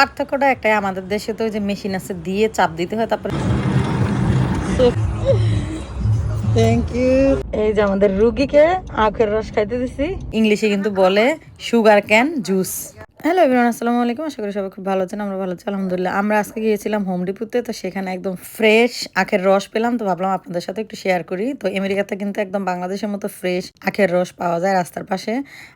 পার্থক্যটা একটাই আমাদের দেশে তো যে মেশিন আছে দিয়ে চাপ দিতে হয় তারপরে থ্যাংক ইউ এই যে আমাদের রুগীকে আখের রস খাইতে দিছি। ইংলিশে কিন্তু বলে sugar can juice hello everyone আসসালামু আলাইকুম। আশা করি সবাই খুব ভালো আছেন আমরা ভালো আছি আলহামদুলিল্লাহ। আমরা আজকে গিয়েছিলাম হোম ডিপুতে তো সেখানে একদম ফ্রেশ আখের রস পেলাম। তো ভাবলাম আপনাদের সাথে একটু শেয়ার করি। তো আমেরিকাতে কিন্তু একদম বাংলাদেশের মতো ফ্রেশ আখের রস পাওয়া যায় রাস্তার পাশে।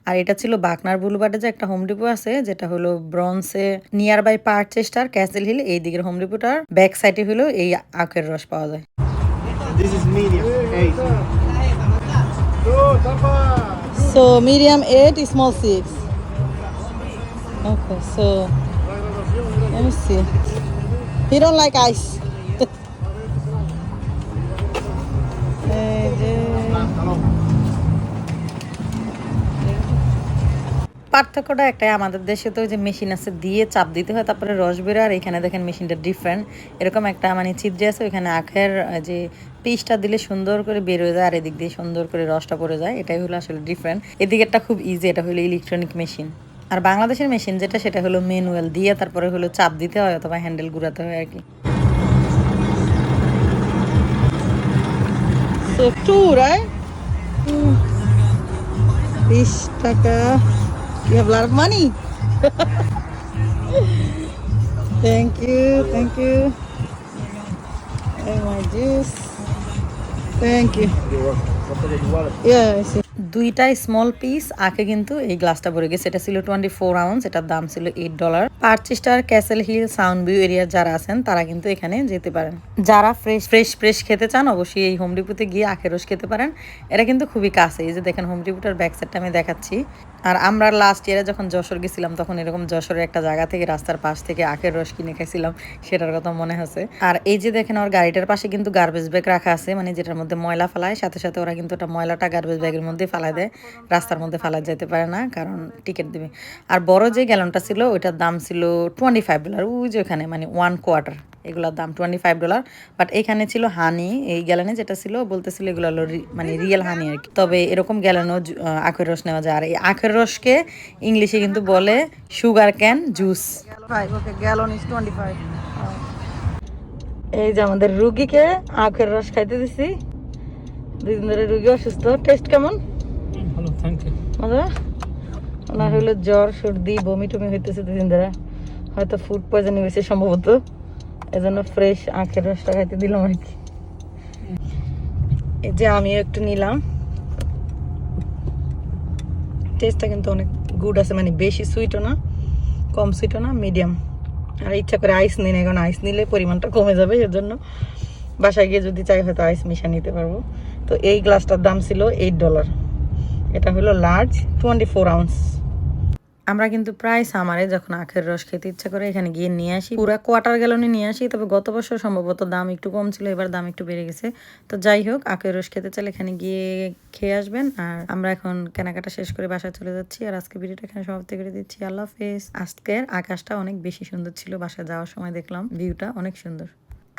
আর এটা ছিল বাকনার বুলবার্ডে যে একটা হোম ডিপু আছে যেটা হলো ব্রন্সে near by Parkchester Castle Hill এই দিকের হোম ডিপুটার ব্যাক সাইডে হলো এই আখের রস পাওয়া যায়। This is medium, eight. So medium eight, small six. Okay, so let me see. He don't like ice. পার্থক্যটা একটাই আমাদের দেশে তো যে মেশিন আছে দিয়ে চাপ দিতে হয় তারপরে রস বেরো আর এখানে দেখেন মেশিনটা ডিফারেন্ট এরকম একটা মানে ছিদ্রে আছে ওইখানে আখের যে পিসটা দিলে সুন্দর করে বের হয়ে যায় আর এদিক দিয়ে সুন্দর করে রসটা পড়ে যায় এটাই হলো আসলে ডিফারেন্ট এদিকেরটা খুব ইজি এটা হলো ইলেকট্রনিক মেশিন আর বাংলাদেশের মেশিন যেটা সেটা হলো ম্যানুয়াল দিয়ে তারপরে হলো চাপ দিতে হয় অথবা হ্যান্ডেল ঘুরাতে হয় আর কি Thank you. Thank you. Yeah, I see. দুইটা স্মল পিস আখে কিন্তু এই গ্লাসটা ভরে গেছে। এটা ছিল টোয়েন্টি ফোর আউন্স এটার দাম ছিল eight dollar Parkchester Castle Hill Soundview এরিয়ার যারা আছেন, তারা কিন্তু এখানে যেতে পারেন। যারা ফ্রেশ ফ্রেশ ফ্রেশ খেতে চান, অবশ্যই এই হোম ডিপুতে গিয়ে আখের রস খেতে পারেন। এটা কিন্তু খুবই কাছে, এই যে দেখেন হোম ডিপুটার ব্যাক সাইডটা আমি দেখাচ্ছি। আর আমরা লাস্ট ইয়ারে যখন যশোর গেছিলাম, তখন এরকম যশোরের একটা জায়গা থেকে রাস্তার পাশ থেকে আখের রস কিনে খাইছিলাম, সেটার কথা মনে আছে। আর এই যে দেখেন, ওর গাড়িটার পাশে কিন্তু গার্বেজ ব্যাগ রাখা আছে মানে যেটার মধ্যে ময়লা ফেলায়, সাথে সাথে ওরা কিন্তু ওটা ময়লাটা গার্বেজ ব্যাগের মধ্যে ফালায় দেয় রাস্তার মধ্যে ফালা যেতে পারে না কারণ টিকিট দিবে। আর বড় যে গ্যালনটা ছিল ওইটার দাম ছিল টোয়েন্টি ফাইভ ডলার ওই যে ওখানে মানে ওয়ান কোয়ার্টার এগুলোর দাম টোয়েন্টি ফাইভ ডলার বাট এখানে ছিল হানি এই গ্যালানে যেটা ছিল বলতেছিল এগুলো হলো মানে রিয়েল হানি আর কি। তবে এরকম গ্যালানও আখের রস নেওয়া যায়। আর এই আখের রসকে ইংলিশে কিন্তু বলে sugarcane juice okay gallon twenty five এই যে আমাদের রুগীকে আখের রস খাইতে দিছি। দুই দিন ধরে রুগী অসুস্থ। টেস্ট কেমন Hello, thank you. মজা ওনার হলো জ্বর, সর্দি, বমি টমি হইতেছে দুদিন ধরে। হয়তো ফুড পয়জনিং হয়েছে সম্ভবত। এজন্য ফ্রেশ আখের রসটা খাইতে দিলাম আর কি। এই যে আমিও একটু নিলাম। টেস্টটা কিন্তু অনেক গুড আছে মানে বেশি সুইটও না, কম সুইটও না মিডিয়াম আর ইচ্ছা করে আইস নিই না, কারণ আইস নিলে পরিমাণটা কমে যাবে সেজন্য বাসায় গিয়ে যদি চাই হয়তো আইস মিশা নিতে পারব। তো এই গ্লাসটার দাম ছিল এইট ডলার এটা হলো লার্জ টোয়েন্টি ফোর আউন্স আমরা কিন্তু প্রায় সামারে যখন আখের রস খেতে ইচ্ছা করে এখানে গিয়ে নিয়ে আসি, পুরা কোয়ার্টার গ্যালনে নিয়ে আসি, তবে গত বছর সম্ভবত দাম একটু কম ছিল, এবার দাম একটু বেড়ে গেছে। তো যাই হোক, আখের রস খেতে চাইলে এখানে গিয়ে খেয়ে আসবেন। আর আমরা এখন কেনাকাটা শেষ করে বাসায় চলে যাচ্ছি, আর আজকে ভিডিওটা এখানে সমাপ্তি করে দিচ্ছি। আল্লাহ হাফেজ। আজকের আকাশটা অনেক বেশি সুন্দর ছিল, বাসায় যাওয়ার সময় দেখলাম ভিউটা অনেক সুন্দর।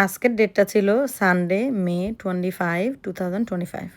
আজকের ডেটটা ছিল Sunday May twenty five two thousand twenty five